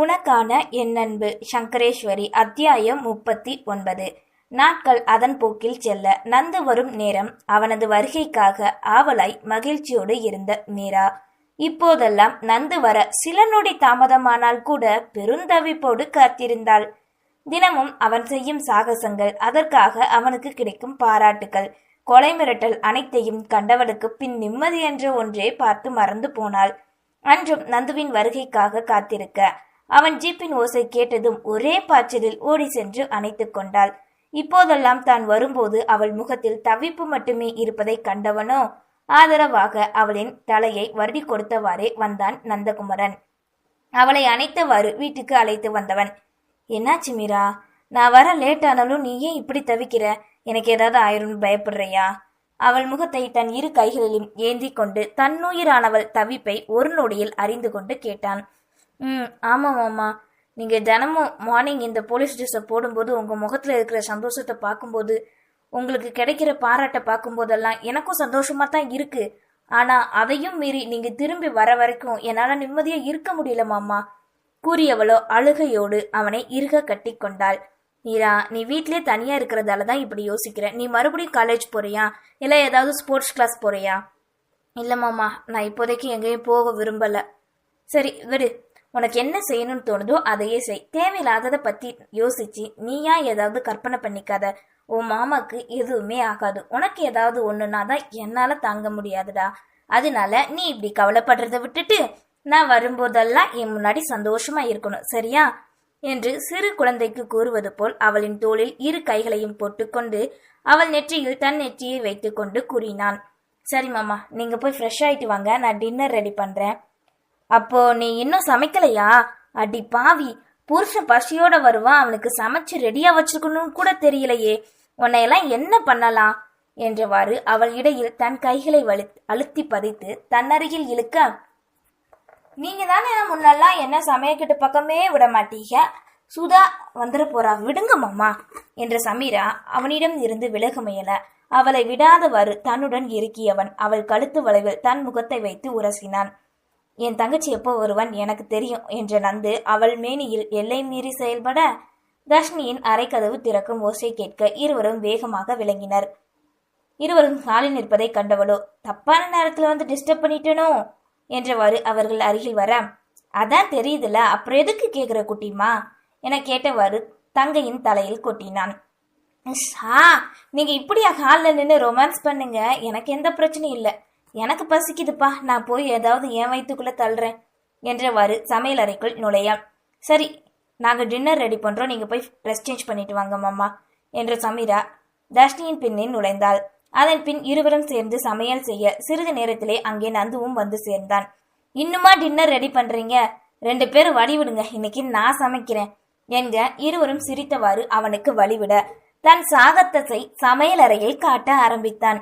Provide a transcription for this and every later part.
உனக்கான என் அன்பு சங்கரேஸ்வரி அத்தியாயம் முப்பத்தி ஒன்பது. நாட்கள் அதன் போக்கில் செல்ல நந்து வரும் நேரம் அவனது வருகைக்காக ஆவலாய் மகிழ்ச்சியோடு இருந்த மீரா. இப்போதெல்லாம் நந்து வர சில நொடி தாமதமானால் கூட பெருந்தவிப்போடு காத்திருந்தாள். தினமும் அவன் செய்யும் சாகசங்கள் அதற்காக அவனுக்கு கிடைக்கும் பாராட்டுகள் கொலை மிரட்டல் அனைத்தையும் கண்டவளுக்கு பின் நிம்மதி என்ற ஒன்றே பார்த்து மறந்து போனாள். அன்றும் நந்துவின் வருகைக்காக காத்திருக்க அவன் ஜீப்பின் ஓசை கேட்டதும் ஒரே பாய்ச்சலில் ஓடி சென்று அணைத்து கொண்டாள். இப்போதெல்லாம் தான் வரும்போது அவள் முகத்தில் தவிப்பு மட்டுமே இருப்பதை கண்டவனோ? ஆதரவாக அவளின் தலையை வருடி கொடுத்தவாறே வந்தான் நந்தகுமரன். அவளை அணைத்தவாறு வீட்டுக்கு அழைத்து வந்தவன். என்னாச்சு மீரா? நான் வர லேட் ஆனாலும் நீ ஏன் இப்படி தவிக்கிற? எனக்கு ஏதாவது ஆயிரும்னு பயப்படுறியா? அவள் முகத்தை தன் இரு கைகளிலும் ஏந்தி கொண்டு தன்னுயிரானவள் தவிப்பை ஒரு நொடியில் அறிந்து கொண்டு கேட்டான். ம் ஆமாம் மாமா. நீங்கள் தினமும் மார்னிங் இந்த போலீஸ் ட்ரெஸ்ஸை போடும்போது உங்கள் முகத்தில் இருக்கிற சந்தோஷத்தை பார்க்கும்போது உங்களுக்கு கிடைக்கிற பாராட்டை பார்க்கும்போதெல்லாம் எனக்கும் சந்தோஷமாக தான் இருக்கு. ஆனால் அதையும் மீறி நீங்கள் திரும்பி வர வரைக்கும் என்னால் நிம்மதியாக இருக்க முடியல மாமா. கூறியவளோ அழுகையோடு அவனை இருக கட்டி கொண்டாள். மீரா நீ வீட்லயே தனியா இருக்கிறதால தான் இப்படி யோசிக்கிற. நீ மறுபடியும் காலேஜ் போறியா? இல்ல ஏதாவது ஸ்போர்ட்ஸ் கிளாஸ் போறியா? இல்ல மாமா. நான் இப்போதைக்கு எங்கேயும் போக விரும்பல. சரி விடு. உனக்கு என்ன செய்யணும்னு தோணுதோ அதையே செய். தேவையில்லாததை பத்தி யோசிச்சு நீயா ஏதாவது கற்பனை பண்ணிக்காத. உன் மாமாக்கு எதுவுமே ஆகாது. உனக்கு ஏதாவது ஒண்ணுனா தான் என்னால தாங்க முடியாதுடா. அதனால நீ இப்படி கவலைப்படுறத விட்டுட்டு நான் வரும்போதெல்லாம் என் முன்னாடி சந்தோஷமா இருக்கணும் சரியா? என்று சிறு குழந்தைக்கு கூறுவது போல் அவளின் தோளில் இரு கைகளையும் போட்டுக்கொண்டு அவள் நெற்றியில் தன் நெற்றியை வைத்துக்கொண்டு கூறினான். சரி மாமா நீங்க போய் ஃப்ரெஷ் ஆயிட்டு வாங்க. நான் டின்னர் ரெடி பண்றேன். அப்போ நீ இன்னும் சமைக்கலையா? அடி பாவி. புருஷன் பசியோட வருவான் அவனுக்கு சமைச்சு ரெடியா வச்சிருக்கணும்னு கூட தெரியலையே. உன்னையெல்லாம் என்ன பண்ணலாம்? என்றவாறு அவள் இடையில் தன் கைகளை வலு அழுத்தி பதித்து தன்னருகில் இழுக்க நீங்க தானே முன்னெல்லாம் என்ன சமையக்கிட்ட பக்கமே விட மாட்டீங்க? சுதா வந்துட போறா விடுங்க மாமா என்ற சமீரா அவனிடம் இருந்து விலக முயல. அவளை விடாதவாறு தன்னுடன் இறுக்கியவன் அவள் கழுத்து வளைவில் தன் முகத்தை வைத்து உரசினான். என் தங்கச்சி எப்போ ஒருவன் எனக்கு தெரியும் என்ற நந்து அவள் மேனியில் எல்லை மீறி செயல்பட தர்ஷினியின் அரைக்கதவு திறக்கும் ஓசை கேட்க இருவரும் வேகமாக விளங்கினர். இருவரும் காலில் நிற்பதை கண்டவளோ தப்பான நேரத்துல வந்து டிஸ்டர்ப் பண்ணிட்டனோ? என்றவாறு அவர்கள் அருகில் வர அதான் தெரியுதுல அப்புறம் எதுக்கு கேக்குற குட்டிமா என கேட்டவாறு தங்கையின் தலையில் கொட்டினான். ஷா நீங்க இப்படியா ஹாலில் நின்று ரொமான்ஸ் பண்ணுங்க எனக்கு எந்த பிரச்சனையும் இல்லை. எனக்கு பசிக்குதுப்பா. நான் போய் ஏதாவது என் வயிற்றுக்குள்ள தள்ளுறேன் என்றவாறு சமையல் அறைக்குள் நுழைய. சரி நாங்க டின்னர் ரெடி பண்றோம். நீங்க போய் ட்ரெஸ் சேஞ்ச் பண்ணிட்டு வாங்க மாமா என்று சமீரா தர்ஷினியின் பின்னே நுழைந்தாள். அதன் பின் இருவரும் சேர்ந்து சமையல் செய்ய சிறிது நேரத்திலே அங்கே நந்துவும் வந்து சேர்ந்தான். இன்னுமா டின்னர் ரெடி பண்றீங்க? ரெண்டு பேரும் வழி விடுங்க. இன்னைக்கு நான் சமைக்கிறேன் என்க இருவரும் சிரித்தவாறு அவனுக்கு வழிவிட தன் சாகத்தத்தை சமையல் காட்ட ஆரம்பித்தான்.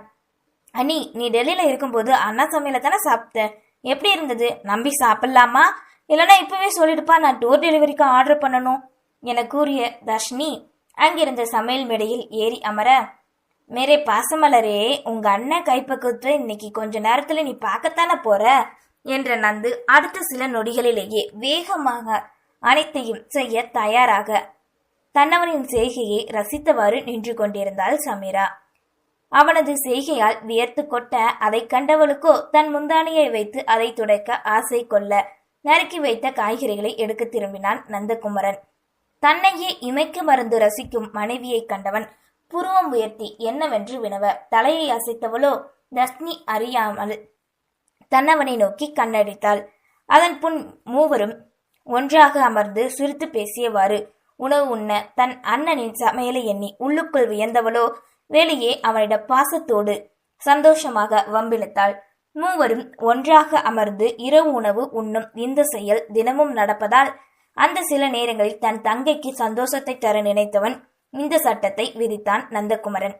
அனி நீ டெல்லியில இருக்கும்போது அண்ணா சமையல தானே சாப்பிட்ட? எப்படி இருந்தது? நம்பி சாப்பிடலாமா? இல்லைன்னா இப்பவே சொல்லிடுப்பா நான் டோர் டெலிவரிக்கு ஆர்டர் பண்ணணும் என கூறிய தர்ஷினி அங்கிருந்த சமையல் மேடையில் ஏறி அமர மேரே பாசமலரே உங்க அண்ணன் கைப்பக்குவத்தை இன்னைக்கு கொஞ்ச நேரத்துல நீ பார்க்கத்தானே போற? என்ற நந்து அடுத்த சில நொடிகளிலேயே வேகமாக அனைத்தையும் செய்ய தயாராக தன்னவனின் செய்கையை ரசித்தவாறு நின்று கொண்டிருந்தாள் சமீரா. அவனது செய்கையால் வியர்த்து கொட்ட அதை கண்டவளுக்கோ தன் முந்தானியை வைத்து அதை துடைக்க ஆசை கொள்ள நறுக்கி வைத்த காய்கறிகளை எடுக்க திரும்பினான் நந்தகுமரன். தன்னையே இமைக்க மறந்து ரசிக்கும் மனைவியை கண்டவன் புருவம் உயர்த்தி என்னவென்று வினவ தலையை அசைத்தவளோ தஸ்னி அறியாமல் தன்னவனை நோக்கி கண்ணடித்தாள். அதன் புன் மூவரும் ஒன்றாக அமர்ந்து சிரித்து பேசியவாறு உணவு உண்ண தன் அண்ணனின் சமையலை எண்ணி உள்ளுக்குள் வியந்தவளோ வெளியே அவனிடம் பாசத்தோடு சந்தோஷமாக வம்பிழுத்தாள். மூவரும் ஒன்றாக அமர்ந்து இரவு உணவு உண்ணும் இந்த செயல் தினமும் நடப்பதால் அந்த சில நேரங்களில் தன் தங்கைக்கு சந்தோஷத்தை தர நினைத்தவன் இந்த சட்டத்தை விதித்தான் நந்தகுமரன்.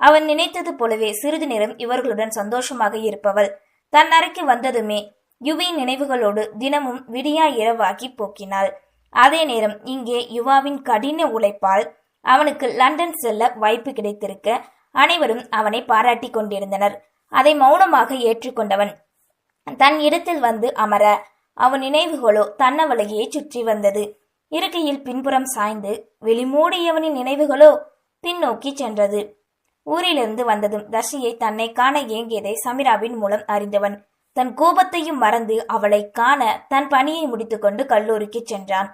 அவன் நினைத்தது போலவே சிறிது நேரம் இவர்களுடன் சந்தோஷமாக இருப்பவள். தன் அறைக்கு வந்ததுமே யுவி நினைவுகளோடு தினமும் விடியா இரவாகி போக்கினாள். அதே நேரம் இங்கே யுவாவின் கடின உழைப்பால் அவனுக்கு லண்டன் செல்ல வாய்ப்பு கிடைத்திருக்க அனைவரும் அவனை பாராட்டி கொண்டிருந்தனர். அதை மௌனமாக ஏற்றுக்கொண்டவன். தன் இடத்தில் வந்து அமர அவன் நினைவுகளோ தன்னவளையே சுற்றி வந்தது. இருக்கையில் பின்புறம் சாய்ந்து வெளிமூடியவனின் நினைவுகளோ பின்னோக்கி சென்றது. ஊரிலிருந்து வந்ததும் தர்ஷியை தன்னை காண ஏங்கியதை சமிராவின் மூலம் அறிந்தவன். தன் கோபத்தையும் மறந்து அவளை காண தன் பணியை முடித்துக்கொண்டு கல்லூரிக்கு சென்றான்.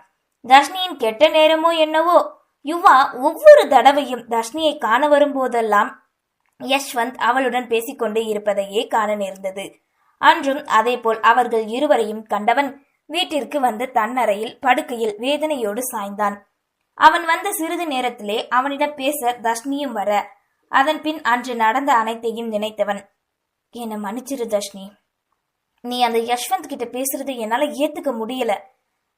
தர்ஷினியின் கெட்ட நேரமோ என்னவோ யுவா ஒவ்வொரு தடவையும் தர்ஷினியை காண வரும்போதெல்லாம் யஷ்வந்த் அவளுடன் பேசிக்கொண்டு இருப்பதையே காண நேர்ந்தது. அன்றும் அதேபோல் அவர்கள் இருவரையும் கண்டவன் வீட்டிற்கு வந்து தன்னறையில் படுக்கையில் வேதனையோடு சாய்ந்தான். அவன் வந்த சிறிது நேரத்திலே அவனிடம் பேச தர்ஷினியும் வர அதன் பின் அன்று நடந்த அனைத்தையும் நினைத்தவன் என்னை மன்னிச்சிரு தர்ஷினி. நீ அந்த யஷ்வந்த் கிட்ட பேசுறது என்னால ஏத்துக்க முடியல.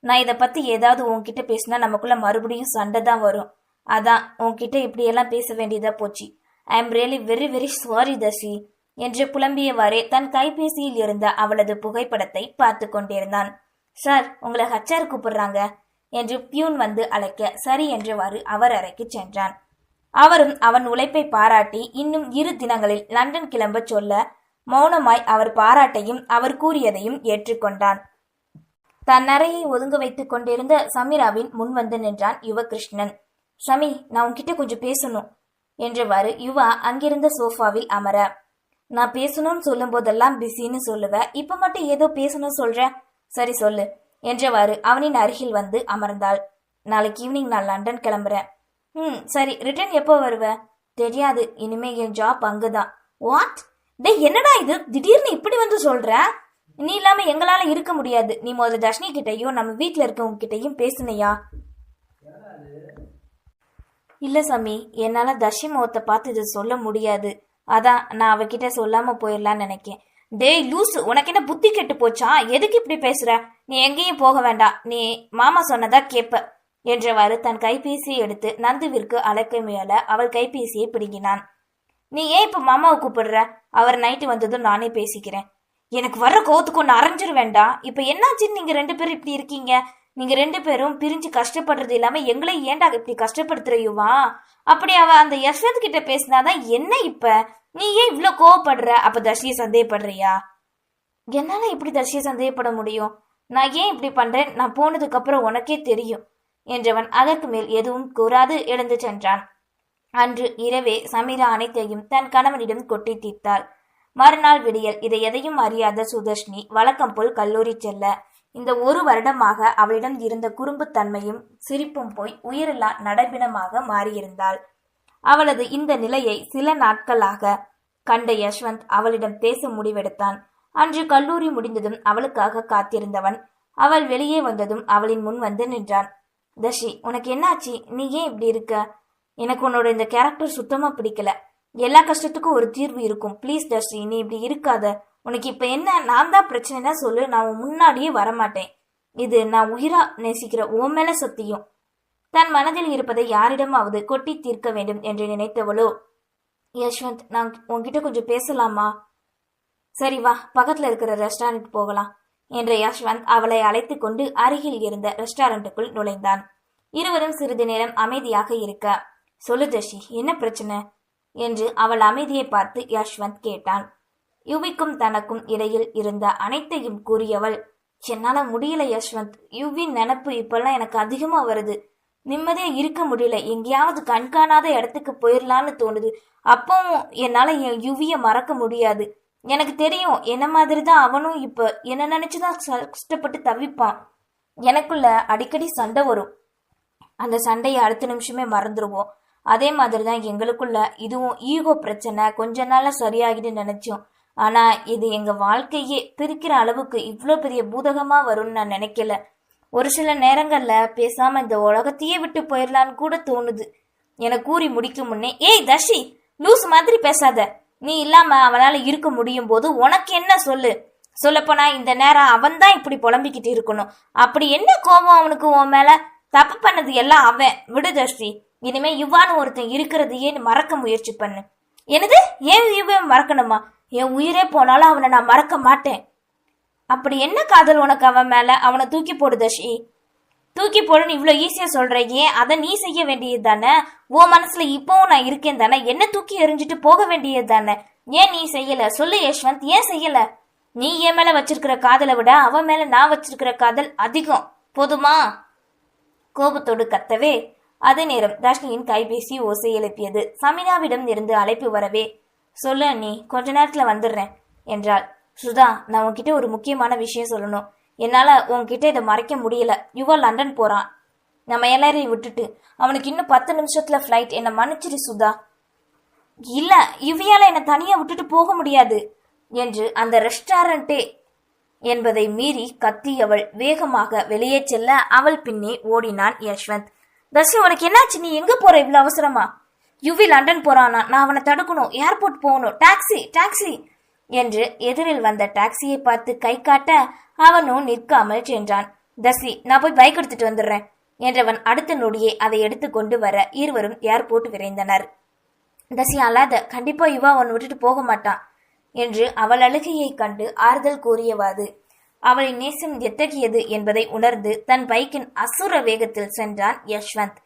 நான் இதை பத்தி ஏதாவது உன்கிட்ட பேசினா நமக்குள்ள மறுபடியும் சண்டை தான் வரும். அதான் உன்கிட்ட இப்படியெல்லாம் பேச வேண்டியதா போச்சு. I am really very very sorry Darshi. என்று புலம்பியவாறே தன் கைபேசியில் இருந்த அவளது புகைப்படத்தை பார்த்து கொண்டிருந்தான். சார் உங்களை ஹச்ஆர் கூப்பிடுறாங்க என்று பியூன் வந்து அழைக்க சரி என்றவாறு அவர் அறைக்கு சென்றான். அவரும் அவன் உழைப்பை பாராட்டி இன்னும் இரு தினங்களில் லண்டன் கிளம்பச் சொல்ல மௌனமாய் அவர் பாராட்டையும் அவர் கூறியதையும் ஏற்றுக்கொண்டான். தன் அறையை ஒதுங்க வைத்துக் கொண்டிருந்த சமீராவின் முன் வந்து நின்றான் யுவகிருஷ்ணன் சமி நான் உன்கிட்ட கொஞ்சம் பேசணும் என்றவாறு யுவா அங்கிருந்த சோஃபாவில் அமர. நான் பேசணும்னு சொல்லும் போதெல்லாம் பிஸின்னு சொல்லுவ இப்ப மட்டும் ஏதோ பேசணும் சொல்ற? சரி சொல்லு என்றவாறு அவனின் அருகில் வந்து அமர்ந்தாள். நாளைக்கு ஈவினிங் நான் லண்டன் கிளம்புறேன். ம் சரி ரிட்டர்ன் எப்போ வருவ? தெரியாது இனிமே என் ஜாப் அங்குதான். வாட்? டே என்னடா இது? திடீர்னு இப்படி வந்து சொல்ற? நீ இல்லாம எங்களால இருக்க முடியாது. நீ முதல்ல தர்ஷினி கிட்டையும் நம்ம வீட்ல இருக்கவங்க கிட்டையும் பேசுனியா? இல்ல சாமி என்னால தர்ஷி முகத்தை பார்த்து இது சொல்ல முடியாது. அதான் நான் அவகிட்ட சொல்லாம போயிடலான்னு நினைக்கேன். டேய் லூசு உனக்கு என்ன புத்தி கெட்டு போச்சா? எதுக்கு இப்படி பேசுற? நீ எங்கேயும் போக வேண்டாம். நீ மாமா சொன்னதா கேப்ப என்றவாறு தன் கைபேசியை எடுத்து நந்துவிற்கு அழைக்க முயல அவள் கைபேசியை பிடுங்கினான். நீ ஏன் இப்ப மாமாவை கூப்பிடுற? அவர் நைட்டு வந்ததும் நானே பேசிக்கிறேன். எனக்கு வர்ற கோவத்துக்கு ஒன்று அரைஞ்சிரு வேண்டாம் இப்போ என்னாச்சுன்னு நீங்க ரெண்டு பேரும் இப்படி இருக்கீங்க. நீங்க ரெண்டு பேரும் பிரிஞ்சு கஷ்டப்படுறது இல்லாம எங்களை ஏன்டா இப்படி கஷ்டப்படுத்துறையுவா அப்படி அவ அந்த யஷ்வந்த் கிட்ட பேசினாதான் என்ன இப்ப? நீ ஏன் இவ்வளோ கோவப்படுற? அப்ப தர்ஷியை சந்தேகப்படுறியா? என்னால இப்படி தர்ஷியை சந்தேகப்பட முடியும்? நான் ஏன் இப்படி பண்றேன்? நான் போனதுக்கு அப்புறம் உனக்கே தெரியும். என்றவன் அதற்கு மேல் எதுவும் கூறாது எழுந்து சென்றான். அன்று இரவே சமீரா அனைத்தையும் தன் கணவனிடம் கொட்டி தீர்த்தாள். மறுநாள் விடியல். இதை எதையும் அறியாத சுதர்ஷினி வழக்கம் போல் கல்லூரி செல்ல. இந்த ஒரு வருடமாக அவளிடம் இருந்த குறும்புத்தன்மையும் சிரிப்பும் போய் உயிரில்லா நடைபிணமாக மாறியிருந்தாள். அவளது இந்த நிலையை சில நாட்களாக கண்ட யஷ்வந்த் அவளிடம் பேச முடிவெடுத்தான். அன்று கல்லூரி முடிந்ததும் அவளுக்காக காத்திருந்தவன். அவள் வெளியே வந்ததும் அவளின் முன் வந்து நின்றான். தஷி உனக்கு என்னாச்சு? நீ ஏன் இப்படி இருக்க? எனக்கு உன்னோட இந்த கேரக்டர் சுத்தமா பிடிக்கல. எல்லா கஷ்டத்துக்கும் ஒரு தீர்வு இருக்கும். ப்ளீஸ் தர்ஷி நீ இப்படி இருக்காத. உனக்கு இப்ப என்ன? நான் தான் பிரச்சனைனா சொல்லு. நான் முன்னாடியே வரமாட்டேன். இது நான் உயிரா நேசிக்கிற உன் மேல சத்தியம். தன் மனதில் இருப்பதை யாரிடமாவது கொட்டி தீர்க்க வேண்டும் என்று நினைத்தவளோ? யஷ்வந்த் நான் உன்கிட்ட கொஞ்சம் பேசலாமா? சரி வா. பக்கத்துல இருக்கிற ரெஸ்டாரண்ட் போகலாம். என்ற யஷ்வந்த் அவளை அழைத்து கொண்டு அருகில் இருந்த ரெஸ்டாரண்ட்டுக்குள் நுழைந்தான். இருவரும் சிறிது நேரம் அமைதியாக இருக்க. சொல்லு தர்ஷி என்ன பிரச்சனை? என்று அவள் அமைதியை பார்த்து யஷ்வந்த் கேட்டான். யுவிக்கும் தனக்கும் இடையில் இருந்த அனைத்தையும் கூறியவள் என்னால முடியல யஷ்வந்த். யுவின் நினப்பு இப்பெல்லாம் எனக்கு அதிகமா வருது. நிம்மதியா இருக்க முடியல. எங்கேயாவது கண்காணாத இடத்துக்கு போயிடலான்னு தோணுது. அப்பவும் என்னால என் யுவிய மறக்க முடியாது. எனக்கு தெரியும் என்ன மாதிரி தான் அவனும் இப்ப என்ன நினைச்சுதான் ச- கஷ்டப்பட்டு தவிப்பான். எனக்குள்ள அடிக்கடி சண்டை வரும். அந்த சண்டையை அடுத்த நிமிஷமே மறந்துடுவோம் அதே மாதிரி தான் எங்களுக்குள்ள இதுவும் ஈகோ பிரச்சனை கொஞ்ச நாள்ல சரியாகிட்டு நினைச்சோம். ஆனா இது எங்க வாழ்க்கையே பிரிக்கிற அளவுக்கு இவ்வளோ பெரிய பூதகமா வரும்னு நான் நினைக்கல. ஒரு சில நேரங்கள்ல பேசாம இந்த உலகத்தையே விட்டு போயிடலான்னு கூட தோணுது. என கூறி முடிக்கும் முன்னே ஏய் தர்ஷி லூஸ் மாதிரி பேசாத. நீ இல்லாம அவனால இருக்க முடியும் போது உனக்கு என்ன சொல்லு? சொல்லப்போனா இந்த நேரம் அவன் தான் இப்படி புலம்பிக்கிட்டு இருக்கணும். அப்படி என்ன கோபம் அவனுக்கு உன் மேல? தப்பு பண்ணது எல்லாம் அவன். விடு தர்ஷி. இனிமே யுவான்னு ஒருத்தன் இருக்கிறதையே மறக்க முயற்சி பண்ணு? என்னது? ஏன் இவன் மறக்கணுமா? என் உயிரே போனாலும் அவனை நான் மறக்க மாட்டேன். அப்படி என்ன காதல் உனக்கு அவன் மேல? அவனை தூக்கி போடு தஷி தூக்கி போடுன்னு இவ்வளோ ஈஸியாக சொல்கிற ஏன்? அதை நீ செய்ய வேண்டியது தானே? உன் மனசுல இப்பவும் நான் இருக்கேன் தானே? என்ன தூக்கி எறிஞ்சிட்டு போக வேண்டியது தானே? ஏன் நீ செய்யல? சொல்லு யஷ்வந்த் ஏன் செய்யல? நீ என் மேல வச்சிருக்கிற காதலை விட அவன் மேல நான் வச்சிருக்கிற காதல் அதிகம். போதுமா? கோபத்தோடு கத்தவே. அதே நேரம் தர்ஷினியின் கைபேசி ஓசை எழுப்பியது. சமினாவிடம் இருந்து அழைப்பு வரவே சொல்லு அண்ணி கொஞ்ச நேரத்துல வந்துடுறேன் என்றாள். சுதா நான் உன்கிட்ட ஒரு முக்கியமான விஷயம் சொல்லணும். என்னால உன்கிட்ட இதை மறைக்க முடியல. யுவா லண்டன் போறான். நம்ம எல்லாரையும் விட்டுட்டு. அவனுக்கு இன்னும் பத்து நிமிஷத்துல ஃப்ளைட் என்னை மன்னிச்சிரு சுதா. இல்ல இவையால என்னை தனியா விட்டுட்டு போக முடியாது என்று அந்த ரெஸ்டாரண்டே என்பதை மீறி கத்தியவள் வேகமாக வெளியே செல்ல அவள் பின்னே ஓடினான் யஷ்வந்த். தசி உனக்கு என்னாச்சு? நீ எங்க போற? இவ்வளவு அவசரமா? யுவி லண்டன் போறானா? நான் அவனை தடுக்கணும். ஏர்போர்ட் போகணும். டாக்ஸி டாக்ஸி என்று எதிரில் வந்த டாக்ஸியை பார்த்து கை காட்ட அவனும் நிற்காமல் சென்றான். தசி நான் போய் பைக் எடுத்துட்டு வந்துடுறேன் என்றவன் அடுத்த நொடியே அதை எடுத்து கொண்டு வர இருவரும் ஏர்போர்ட் விரைந்தனர். தசி அழாத. கண்டிப்பா இவா அவன் விட்டுட்டு போக மாட்டான் என்று அவள் அழுகையைக் கண்டு ஆறுதல் கூறியவாது அவளின் நேசம் எத்தகையது என்பதை உணர்ந்து தன் பைக்கின் அசுர வேகத்தில் சென்றான் யஷ்வந்த்.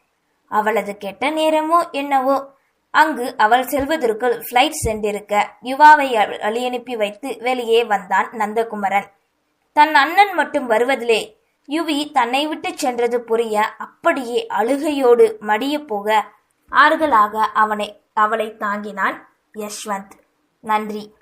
அவளது கெட்ட நேரமோ என்னவோ? அங்கு அவள் செல்வதற்குள் ஃப்ளைட் சென்றிருக்க யுவாவை வழியனுப்பி வைத்து வெளியே வந்தான் நந்தகுமரன். தன் அண்ணன் மட்டும் வருவதிலே யுவி தன்னை விட்டு சென்றது புரிய அப்படியே அழுகையோடு மடிய போக ஆறுதலாக அவனை அவளை தாங்கினான் யஷ்வந்த். நன்றி.